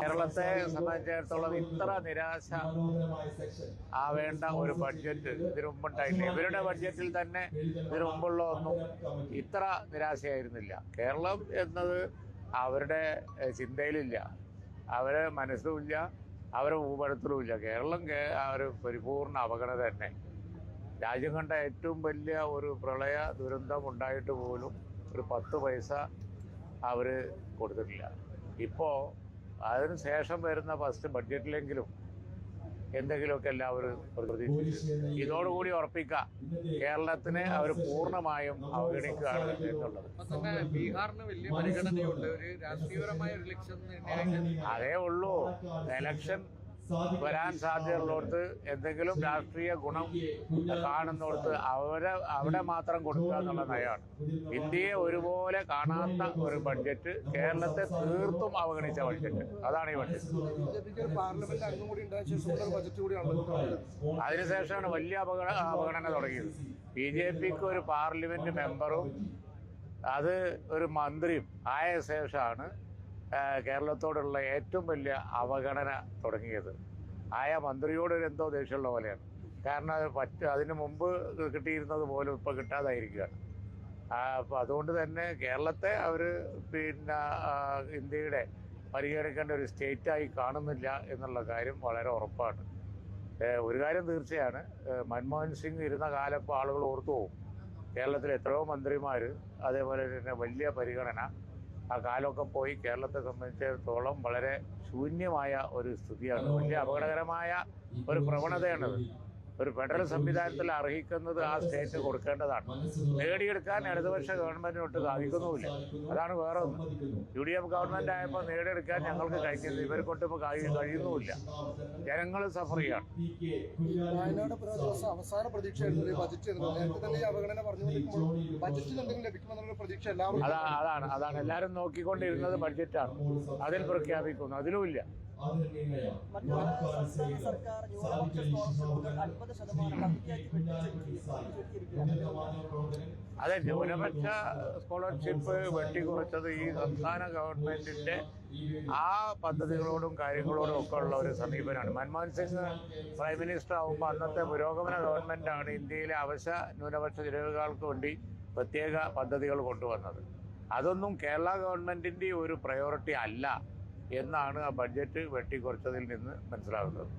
കേരളത്തെ സംബന്ധിച്ചിടത്തോളം ഇത്ര നിരാശ ആവേണ്ട ഒരു ബഡ്ജറ്റ് ഇതിനു മുമ്പുണ്ടായില്ല ഇവരുടെ ബഡ്ജറ്റിൽ തന്നെ ഇതിനു മുമ്പുള്ള ഒന്നും ഇത്ര നിരാശയായിരുന്നില്ല. കേരളം എന്നത് അവരുടെ ചിന്തയിലില്ല. അവരെ മനസ്സുമില്ല അവരെ ഭൂപടത്തിലുമില്ല. കേരളം ഒരു പരിപൂർണ അവഗണന തന്നെ. രാജ്യം കണ്ട ഏറ്റവും വലിയ ഒരു പ്രളയ ദുരന്തം ഉണ്ടായിട്ട് പോലും ഒരു പത്ത് പൈസ അവർ കൊടുത്തിട്ടില്ല. ഇപ്പോൾ അതിന് ശേഷം വരുന്ന ഫസ്റ്റ് ബഡ്ജറ്റിലെങ്കിലും എന്തെങ്കിലുമൊക്കെ എല്ലാവരും പ്രതീക്ഷിച്ചു ഇതോടുകൂടി ഉറപ്പിക്കാം കേരളത്തിനെ അവർ പൂർണമായും അവഗണിക്കുകയാണ് എന്നുള്ളത്. ബീഹാറിന് വലിയ പരിഗണനയുണ്ട്. ഒരു രാഷ്ട്രീയപരമായ ഒരു അതേ ഉള്ളൂ. എലക്ഷൻ വരാൻ സാധ്യതയുള്ളവർക്ക് എന്തെങ്കിലും രാഷ്ട്രീയ ഗുണം കാണുന്നവർക്ക് അവരെ അവിടെ മാത്രം കൊടുക്കുക എന്നുള്ള നയമാണ്. ഇന്ത്യയെ ഒരുപോലെ കാണാത്ത ഒരു ബഡ്ജറ്റ് കേരളത്തെ തീർത്തും അവഗണിച്ച ബഡ്ജറ്റ്. അതാണ് ഈ ബഡ്ജറ്റ്. അതിനുശേഷമാണ് വലിയ അപകട അവഗണന തുടങ്ങിയത്. ബി ജെ പിക്ക് ഒരു പാർലമെന്റ് മെമ്പറും അത് ഒരു മന്ത്രിയും ആയ ശേഷമാണ് കേരളത്തോടുള്ള ഏറ്റവും വലിയ അവഗണന തുടങ്ങിയത്. ആയ മന്ത്രിയോട് ഒരു എന്തോ ദേഷ്യമുള്ള പോലെയാണ്. കാരണം അത് പറ്റ അതിന് മുമ്പ് കിട്ടിയിരുന്നത് പോലും ഇപ്പം കിട്ടാതായിരിക്കുകയാണ് അപ്പോൾ അതുകൊണ്ട് തന്നെ കേരളത്തെ അവർ പിന്നെ ഇന്ത്യയുടെ പരിഗണിക്കേണ്ട ഒരു സ്റ്റേറ്റായി കാണുന്നില്ല എന്നുള്ള കാര്യം വളരെ ഉറപ്പാണ്. ഒരു കാര്യം തീർച്ചയാണ്. മൻമോഹൻ സിംഗ് ഇരുന്ന കാലം ഇപ്പോൾ ആളുകൾ ഓർത്തു പോകും കേരളത്തിൽ എത്രയോ മന്ത്രിമാർ അതേപോലെ തന്നെ വലിയ പരിഗണന ആ കാലമൊക്കെ പോയി കേരളത്തെ സംബന്ധിച്ചിടത്തോളം വളരെ ശൂന്യമായ ഒരു സ്ഥിതിയാണ്. വലിയ അപകടകരമായ ഒരു പ്രവണതയാണത്. ഒരു ഫെഡറൽ സംവിധാനത്തിൽ അർഹിക്കുന്നത് ആ സ്റ്റേറ്റ് കൊടുക്കേണ്ടതാണ്. നേടിയെടുക്കാൻ ഇടതുപക്ഷ ഗവൺമെന്റിനൊട്ട് സാധിക്കുന്നുമില്ല. അതാണ് വേറെ ഒന്ന്. യു ഡി എഫ് ഗവൺമെന്റ് ആയപ്പോൾ നേടിയെടുക്കാൻ ഞങ്ങൾക്ക് കഴിക്കുന്നത് ഇവരെ കൊണ്ട് ഇപ്പോൾ കഴി കഴിയുന്നുമില്ല. ജനങ്ങൾ സഫർ ചെയ്യാണ്. വയനാട് അവസാന പ്രതീക്ഷയായിരുന്നു ബജറ്റ് നേരത്തെ തന്നെ ഈ അവഗണന പറഞ്ഞുകൊണ്ടിരിക്കുമ്പോൾ ബജറ്റിൽ എന്തെങ്കിലും ലഭിക്കുമെന്നുള്ള പ്രതീക്ഷ അതാ അതാണ്. അതാണ്. എല്ലാവരും നോക്കിക്കൊണ്ടിരുന്നത് ബഡ്ജറ്റാണ്. അതിൽ പ്രഖ്യാപിക്കുന്നു. അതിലുമില്ല. അതെ ന്യൂനപക്ഷ സ്കോളർഷിപ്പ് വെട്ടിക്കുറച്ചത് ഈ സംസ്ഥാന ഗവൺമെന്റിന്റെ ആ പദ്ധതികളോടും കാര്യങ്ങളോടും ഒക്കെ ഉള്ള ഒരു സമീപനമാണ്. മൻമോഹൻ സിംഗ് പ്രൈം മിനിസ്റ്റർ ആവുമ്പോൾ അന്നത്തെ പുരോഗമന ഗവൺമെന്റാണ് ഇന്ത്യയിലെ അവശ്യ ന്യൂനപക്ഷ ജനതകൾക്ക് വേണ്ടി പ്രത്യേക പദ്ധതികൾ കൊണ്ടുവന്നത്. അതൊന്നും കേരള ഗവൺമെന്റിന്റെ ഒരു പ്രയോറിറ്റി അല്ല. എന്നാണ് ആ ബഡ്ജറ്റ് വെട്ടിക്കുറച്ചതിൽ നിന്ന് മനസ്സിലാകുന്നത്.